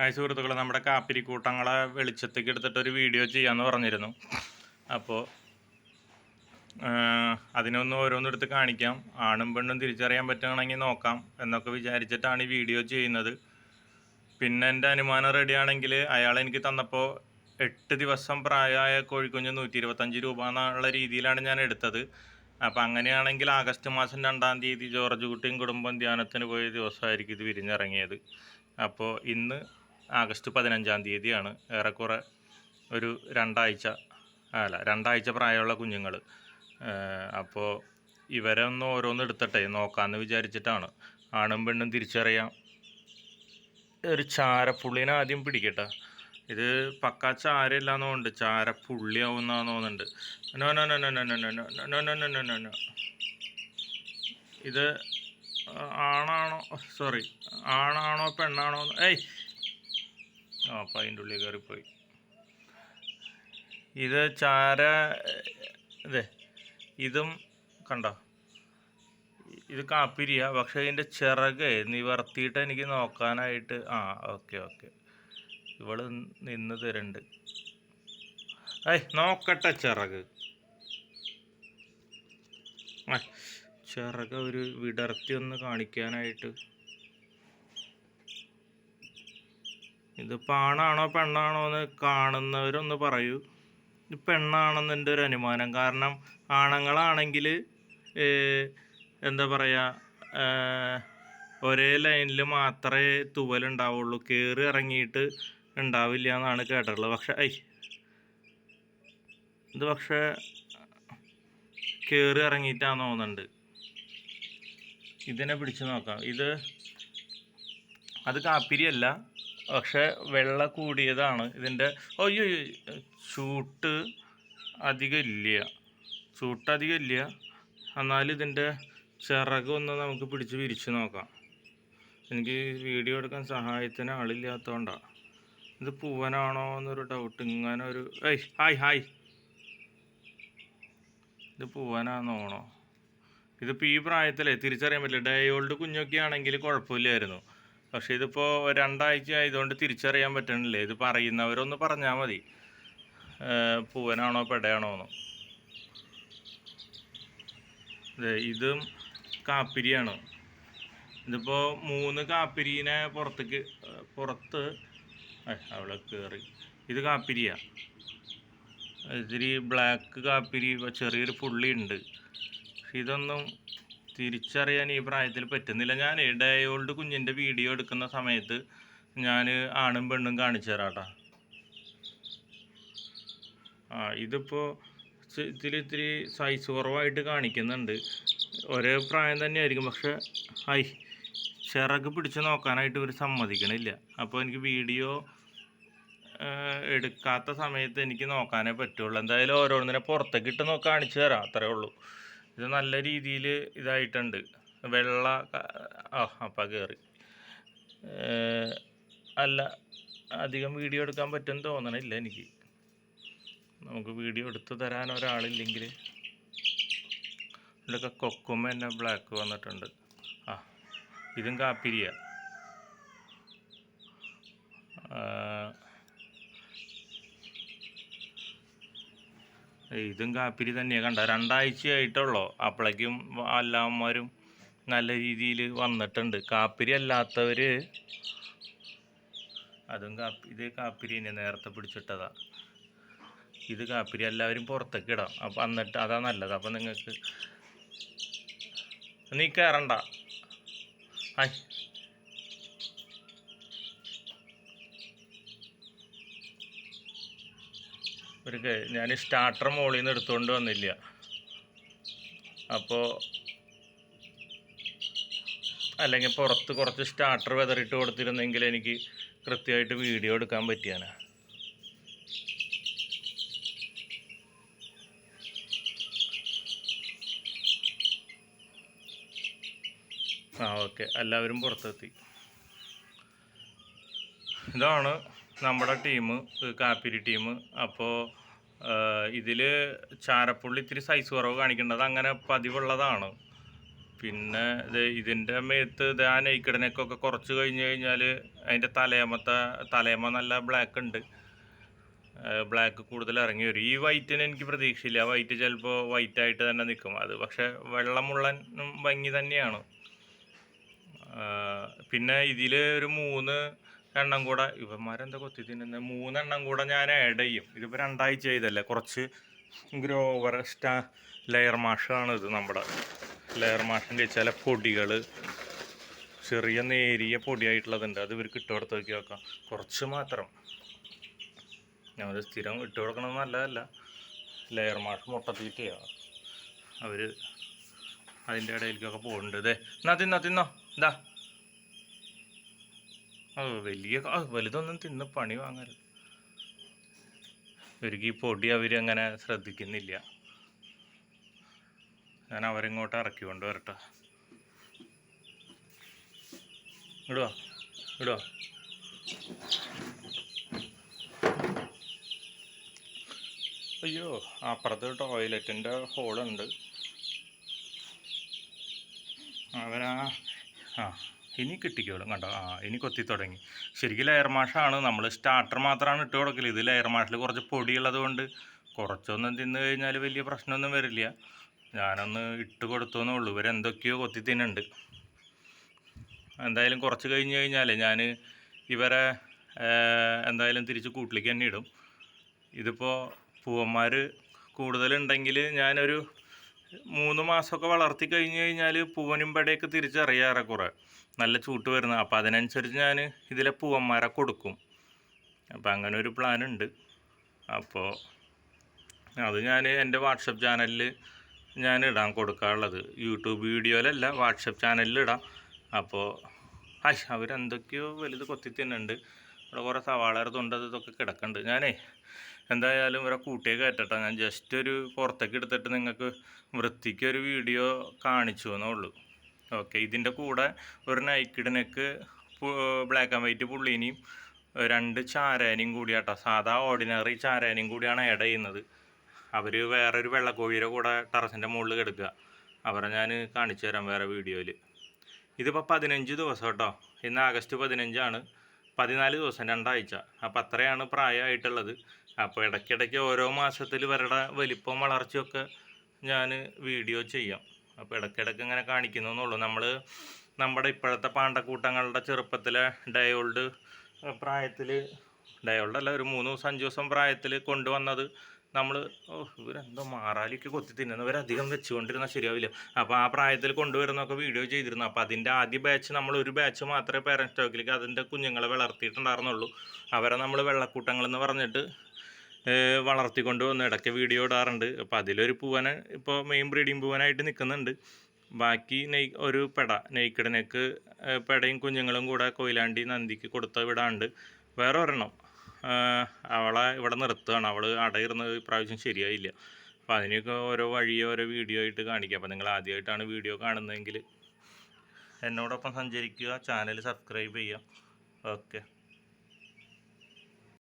Hi സുഹൃത്തുക്കളെ നമ്മുടെ കാപ്പിരിക്കൂട്ടങ്ങളെ വെളിച്ചത്തേക്ക് എടുത്തിട്ട് ഒരു വീഡിയോ ചെയ്യാമെന്ന് പറഞ്ഞിരുന്നു. അപ്പോൾ അതിനൊന്ന് ഓരോന്നെടുത്ത് കാണിക്കാം. ആണും പെണ്ണും തിരിച്ചറിയാൻ പറ്റുകയാണെങ്കിൽ നോക്കാം എന്നൊക്കെ വിചാരിച്ചിട്ടാണ് ഈ വീഡിയോ ചെയ്യുന്നത്. പിന്നെ എന്റെ അനുമാനം റെഡിയാണെങ്കിൽ അയാൾ എനിക്ക് തന്നപ്പോൾ എട്ട് ദിവസം പ്രായമായ കോഴിക്കുഞ്ഞ് നൂറ്റി ഇരുപത്തഞ്ച് രൂപ എന്നുള്ള രീതിയിലാണ് ഞാൻ എടുത്തത്. അപ്പോൾ അങ്ങനെയാണെങ്കിൽ ആഗസ്റ്റ് മാസം രണ്ടാം തീയതി ജോർജ് കുട്ടിയും കുടുംബം ധ്യാനത്തിന് പോയ ദിവസമായിരിക്കും ഇത് വിരിഞ്ഞിറങ്ങിയത്. അപ്പോൾ ഇന്ന് ആഗസ്റ്റ് പതിനഞ്ചാം തീയതിയാണ് ഏറെക്കുറെ ഒരു രണ്ടാഴ്ച അല്ല രണ്ടാഴ്ച പ്രായമുള്ള കുഞ്ഞുങ്ങൾ അപ്പോൾ ഇവരെ ഒന്ന് ഓരോന്ന് എടുത്തട്ടെ നോക്കാമെന്ന് വിചാരിച്ചിട്ടാണ് ആണും പെണ്ണും തിരിച്ചറിയാം ഒരു ചാരപ്പുള്ളിനെ ആദ്യം പിടിക്കട്ടെ ഇത് പക്ക ചാരപ്പുള്ളിയാവുന്നാന്ന് തോന്നുന്നുണ്ട് no no no no no no no no no no no no no ഇത് ആണാണോ സോറി ആണാണോ പെണ്ണാണോ ഏയ് ആ അപ്പം അതിന്റെ ഉള്ളിൽ കയറിപ്പോയി. ഇത് ചാര ഇതേ ഇതും കണ്ടോ? ഇത് കാപ്പിരിയ പക്ഷേ ഇതിന്റെ ചിറക് നിവർത്തിയിട്ട് എനിക്ക് നോക്കാനായിട്ട് ആ ഓക്കെ ഓക്കെ. ഇവൾ നിന്ന് തരുന്നുണ്ട് ഏയ് നോക്കട്ടെ ചിറക്. ചിറക് ഒരു വിടർത്തി ഒന്ന് കാണിക്കാനായിട്ട്. ഇത് ആണാണോ പെണ്ണാണോ എന്ന് കാണുന്നവരൊന്ന് പറയൂ. ഇത് പെണ്ണാണെന്ന് എന്റെ ഒരു അനുമാനം. കാരണം ആണുങ്ങളാണെങ്കിൽ എന്താ പറയുക ഒരേ ലൈനിൽ മാത്രമേ തൂവലുണ്ടാവുള്ളൂ കയറി ഇറങ്ങിയിട്ട് ഉണ്ടാവില്ല എന്നാണ് കേട്ടിട്ടുള്ളത്. പക്ഷെ ഐ ഇത് പക്ഷേ കയറി ഇറങ്ങിയിട്ടാന്ന് തോന്നുന്നുണ്ട്. ഇതിനെ പിടിച്ചു നോക്കാം. ഇത് അത് കാപ്പിരിയല്ല. പക്ഷെ വെള്ള കൂടിയതാണ്. ഇതിന്റെ അയ്യോ ചൂട്ട് അധികം ഇല്ല. ചൂട്ട് അധികം ഇല്ല. എന്നാലും ഇതിന്റെ ചിറക് ഒന്ന് നമുക്ക് പിടിച്ച് വിരിച്ച് നോക്കാം. എനിക്ക് വീഡിയോ എടുക്കാൻ സഹായത്തിന് ആളില്ലാത്തതുകൊണ്ടാണ് ഇത് പൂവനാണോ എന്നൊരു ഡൗട്ട് ഇങ്ങനെ ഒരു ഏയ് ഹായ് ഹായ്. ഇത് പൂവനാണെന്നോണോ ഇതിപ്പോൾ ഈ പ്രായത്തിലേ തിരിച്ചറിയാൻ പറ്റില്ല. ഡയോൾഡ് കുഞ്ഞൊക്കെ ആണെങ്കിൽ കുഴപ്പമില്ലായിരുന്നു. പക്ഷേ ഇതിപ്പോൾ രണ്ടാഴ്ച ആയതുകൊണ്ട് തിരിച്ചറിയാൻ പറ്റണില്ലേ. ഇത് പറയുന്നവരൊന്ന് പറഞ്ഞാ മതി. പൂവനാണോ പെടയാണോ എന്ന്. ഇതും കാപ്പിരിയാണ്. ഇതിപ്പോൾ മൂന്ന് കാപ്പിരീനെ പുറത്തേക്ക് പുറത്ത് അവിടെ കയറി ഇത് കാപ്പിരിയാ. ഇതിരി ബ്ലാക്ക് കാപ്പിരി ചെറിയൊരു പുള്ളി ഉണ്ട് പക്ഷെ ഇതൊന്നും തിരിച്ചറിയാൻ ഈ പ്രായത്തിൽ പറ്റുന്നില്ല. ഞാൻ ഡയോൾഡ് കുഞ്ഞിന്റെ വീഡിയോ എടുക്കുന്ന സമയത്ത് ഞാൻ ആണും പെണ്ണും കാണിച്ചു തരാട്ടാ ആ ഇതിപ്പോൾ ഇത്തിരി ഇത്തിരി സൈസ് കുറവായിട്ട് കാണിക്കുന്നുണ്ട്. ഒരേ പ്രായം തന്നെയായിരിക്കും. പക്ഷെ ഐ ചിറക് പിടിച്ച് നോക്കാനായിട്ട് ഇവർ സമ്മതിക്കണില്ല. അപ്പോൾ എനിക്ക് വീഡിയോ എടുക്കാത്ത സമയത്ത് എനിക്ക് നോക്കാനേ പറ്റുള്ളൂ. എന്തായാലും ഓരോന്നിനെ പുറത്തേക്ക് ഇട്ട് കാണിച്ചു തരാം. അത്രേ ഉള്ളൂ. ഇത് നല്ല രീതിയിൽ ഇതായിട്ടുണ്ട്. വെള്ള ആ അപ്പം കയറി അല്ല അധികം വീഡിയോ എടുക്കാൻ പറ്റുമെന്ന് തോന്നണില്ല എനിക്ക്. നമുക്ക് വീഡിയോ എടുത്തു തരാൻ ഒരാളില്ലെങ്കിൽ. ഇതിലൊക്കെ കൊക്കും തന്നെ ബ്ലാക്ക് വന്നിട്ടുണ്ട്. ആ ഇതും കാപ്പിരിയ. ഇതും കാപ്പിരി തന്നെയാണ് കണ്ട രണ്ടാഴ്ചയായിട്ടുള്ളൂ അപ്പോഴേക്കും അല്ലാമ്മമാരും നല്ല രീതിയിൽ വന്നിട്ടുണ്ട്. കാപ്പിരി അല്ലാത്തവർ അതും കാപ്പി ഇത് കാപ്പിരി തന്നെ നേരത്തെ പിടിച്ചിട്ടതാ. ഇത് കാപ്പിരി എല്ലാവരും പുറത്തേക്ക് ഇടാം. അപ്പം എന്നിട്ട് അതാ നല്ലത്. അപ്പം നിങ്ങൾക്ക് നീ കയറണ്ട ഒരു ഞാൻ സ്റ്റാർട്ടർ മുകളിൽ നിന്ന് എടുത്തുകൊണ്ട് വന്നില്ല. അപ്പോൾ അല്ലെങ്കിൽ പുറത്ത് കുറച്ച് സ്റ്റാർട്ടർ വെതറിട്ട് കൊടുത്തിരുന്നെങ്കിൽ എനിക്ക് കൃത്യമായിട്ട് വീഡിയോ എടുക്കാൻ പറ്റിയാണ് ആ ഓക്കെ എല്ലാവരും പുറത്തെത്തി. ഇതാണ് നമ്മുടെ ടീം കാപ്പിരി ടീം അപ്പോൾ ഇതിൽ ചാരപ്പുള്ളി ഇത്തിരി സൈസ് കുറവ് കാണിക്കേണ്ടത് അങ്ങനെ പതിവുള്ളതാണ്. പിന്നെ ഇത് ഇതിന്റെ മേത്ത് ഇത് ആ നെയ്ക്കിടനൊക്കെ കുറച്ച് കഴിഞ്ഞ് കഴിഞ്ഞാൽ അതിന്റെ തലേമത്തെ തലേമ നല്ല ബ്ലാക്ക് ഉണ്ട്. ബ്ലാക്ക് കൂടുതൽ ഇറങ്ങി വരും. ഈ വൈറ്റിന് എനിക്ക് പ്രതീക്ഷയില്ല. വൈറ്റ് ചിലപ്പോൾ വൈറ്റ് ആയിട്ട് തന്നെ നിൽക്കും അത് പക്ഷേ വെള്ളമുള്ളനും ഭംഗി തന്നെയാണ്. പിന്നെ ഇതിൽ ഒരു മൂന്ന് എണ്ണം കൂടെ. ഇവന്മാരെന്താ കൊത്തി തിന്നുന്നത് മൂന്നെണ്ണം കൂടെ ഞാൻ ആഡ് ചെയ്യും. ഇതിപ്പോൾ രണ്ടാഴ്ച ചെയ്തല്ലേ കുറച്ച് ഗ്രോവർ സ്റ്റാ ലെയർ മാഷാണ് ഇത് നമ്മുടെ. ലെയർ മാഷിന്റെ ചില പൊടികൾ ചെറിയ നേരിയ പൊടിയായിട്ടുള്ളതുണ്ട്. അത് ഇവർക്ക് ഇട്ട് കൊടുത്ത് നോക്കി വെക്കാം കുറച്ച് മാത്രം. ഞാൻ സ്ഥിരം ഇട്ട് കൊടുക്കണം നല്ലതല്ല. ലെയർ മാഷ് മുട്ടത്തീറ്റയാണ് അവർ അതിന്റെ ഇടയിലേക്കൊക്കെ പോകുന്നുണ്ട്. ഇതേ എന്നാ തിന്നോ തിന്നോ. ഓ വലിയ വലുതൊന്നും തിന്ന് പണി വാങ്ങരുത്. ഇവർക്ക് ഈ പൊടി അങ്ങനെ ശ്രദ്ധിക്കുന്നില്ല. ഞാൻ അവരിങ്ങോട്ട് ഇറക്കി കൊണ്ട് വരട്ടെ ഇടുവാ ഇടുവാ. അയ്യോ അപ്പുറത്ത് ടോയ്ലറ്റിന്റെ ഹോളുണ്ട്. അവരാ ആ. ഇനി കിട്ടിക്കോളും. കണ്ടോ? ആ ഇനി കൊത്തി തുടങ്ങി. ശരിക്കും ലെയർ മാഷാണ് നമ്മൾ സ്റ്റാർട്ടർ മാത്രമാണ് ഇട്ട് കൊടുക്കൽ ഇത് ലെയർ മാഷിൽ കുറച്ച് പൊടിയുള്ളത് കൊണ്ട് കുറച്ചൊന്നും തിന്നു കഴിഞ്ഞാൽ വലിയ പ്രശ്നമൊന്നും വരില്ല. ഞാനൊന്ന് ഇട്ട് കൊടുത്തോന്നേ ഉള്ളൂ. ഇവരെന്തൊക്കെയോ കൊത്തി തിന്നുണ്ട് എന്തായാലും കുറച്ച് കഴിഞ്ഞ് കഴിഞ്ഞാൽ ഞാൻ ഇവരെ എന്തായാലും തിരിച്ച് കൂട്ടിലേക്ക് തന്നെ ഇടും. ഇതിപ്പോൾ പൂവന്മാർ കൂടുതലുണ്ടെങ്കിൽ ഞാനൊരു മൂന്ന് മാസമൊക്കെ വളർത്തി കഴിഞ്ഞ് കഴിഞ്ഞാൽ പൂവനും പടയൊക്കെ തിരിച്ചറിയാറെ കുറേ. നല്ല ചൂട്ട് വരുന്ന അപ്പോൾ അതിനനുസരിച്ച് ഞാൻ ഇതിലെ പൂവന്മാരെ കൊടുക്കും. അപ്പോൾ അങ്ങനെ ഒരു പ്ലാൻ ഉണ്ട് അപ്പോൾ അത് ഞാൻ എന്റെ വാട്സപ്പ് ചാനലിൽ ഞാൻ ഇടാൻ കൊടുക്കാറുള്ളത്. യൂട്യൂബ് വീഡിയോയിലല്ല വാട്സപ്പ് ചാനലിൽ ഇടാം അപ്പോൾ ഹായ് അവരെന്തൊക്കെയോ വലുത് കൊത്തി തിന്നുന്നുണ്ട്. ഇവിടെ കുറേ സവാള തൊണ്ടത് ഇതൊക്കെ കിടക്കുന്നുണ്ട്. ഞാനേ എന്തായാലും ഇവരെ കൂട്ടിയെ കയറ്റട്ടെ. ഞാൻ ജസ്റ്റ് ഒരു പുറത്തേക്ക് എടുത്തിട്ട് നിങ്ങൾക്ക് വൃത്തിക്കൊരു വീഡിയോ കാണിച്ചു എന്നേ ഉള്ളൂ. ഓക്കെ ഇതിന്റെ കൂടെ ഒരു നൈക്കിഡിനക്ക് ബ്ലാക്ക് ആൻഡ് വൈറ്റ് പുള്ളീനെയും രണ്ട് ചാരാനയും കൂടിയാട്ടോ. സാധാ ഓർഡിനറി ചാരാനയും കൂടിയാണ് ആഡ് ചെയ്യുന്നത്. അവർ വേറൊരു വെള്ളക്കോഴിയുടെ കൂടെ ടെറസിന്റെ മുകളിൽ കിടക്കുക. അവരെ ഞാൻ കാണിച്ചു തരാം വേറെ വീഡിയോയിൽ ഇതിപ്പോൾ പതിനഞ്ച് ദിവസം കേട്ടോ. ഇന്ന് ആഗസ്റ്റ് പതിനഞ്ചാണ്. പതിനാല് ദിവസം രണ്ടാഴ്ച. അപ്പോൾ അത്രയാണ് പ്രായമായിട്ടുള്ളത്. അപ്പോൾ ഇടയ്ക്കിടയ്ക്ക് ഓരോ മാസത്തിൽ ഇവരുടെ വലിപ്പം വളർച്ചയൊക്കെ ഞാൻ വീഡിയോ ചെയ്യാം. അപ്പോൾ ഇടയ്ക്കിടയ്ക്ക് ഇങ്ങനെ കാണിക്കുന്നുള്ളൂ നമ്മൾ നമ്മുടെ ഇപ്പോഴത്തെ പാണ്ടക്കൂട്ടങ്ങളുടെ ചെറുപ്പത്തിലെ ഡയോൾഡ് പ്രായത്തിൽ ഡയോൾഡ് അല്ല ഒരു മൂന്ന് ദിവസം അഞ്ച് ദിവസം പ്രായത്തിൽ കൊണ്ടുവന്നത് നമ്മൾ ഇവരെന്തോ മാറാലിക്ക് കൊത്തി തിന്നുന്നവർ അധികം വെച്ചുകൊണ്ടിരുന്നാൽ ശരിയാവില്ല. അപ്പോൾ ആ പ്രായത്തിൽ കൊണ്ടുവരുന്നൊക്കെ വീഡിയോ ചെയ്തിരുന്നു. അപ്പോൾ അതിന്റെ ആദ്യ ബാച്ച് നമ്മൾ ഒരു ബാച്ച് മാത്രമേ പേരൻസ് സ്റ്റോക്കിലേക്ക് അതിന്റെ കുഞ്ഞുങ്ങളെ വളർത്തിയിട്ടുണ്ടായിരുന്നുള്ളൂ. അവരെ നമ്മൾ വെള്ളക്കൂട്ടങ്ങളെന്ന് പറഞ്ഞിട്ട് ഏഹ് വളർത്തിക്കൊണ്ട് വന്ന് ഇടയ്ക്ക് വീഡിയോ ഇടാറുണ്ട്. അപ്പോൾ അതിലൊരു പൂവനെ ഇപ്പോൾ മെയിൻ ബ്രീഡിങ് പൂവനായിട്ട് നിൽക്കുന്നുണ്ട് ബാക്കി നെയ് ഒരു പെട നെയ്ക്കിടനേക്ക് പെടയും കുഞ്ഞുങ്ങളും കൂടെ കൊയിലാണ്ടി നന്ദിക്ക് കൊടുത്ത വിടാണ്ട്. വേറെ ഒരെണ്ണം അവളെ ഇവിടെ നിർത്തുകയാണ്. അവൾ അടയിരുന്നത് ഇപ്രാവശ്യം ശരിയായില്ല. അപ്പോൾ അതിനൊക്കെ ഓരോ വഴി ഓരോ വീഡിയോ ആയിട്ട് കാണിക്കുക അപ്പോൾ നിങ്ങൾ ആദ്യമായിട്ടാണ് വീഡിയോ കാണുന്നതെങ്കിൽ എന്നോടൊപ്പം സഞ്ചരിക്കുക ചാനൽ സബ്സ്ക്രൈബ് ചെയ്യുക. ഓക്കെ.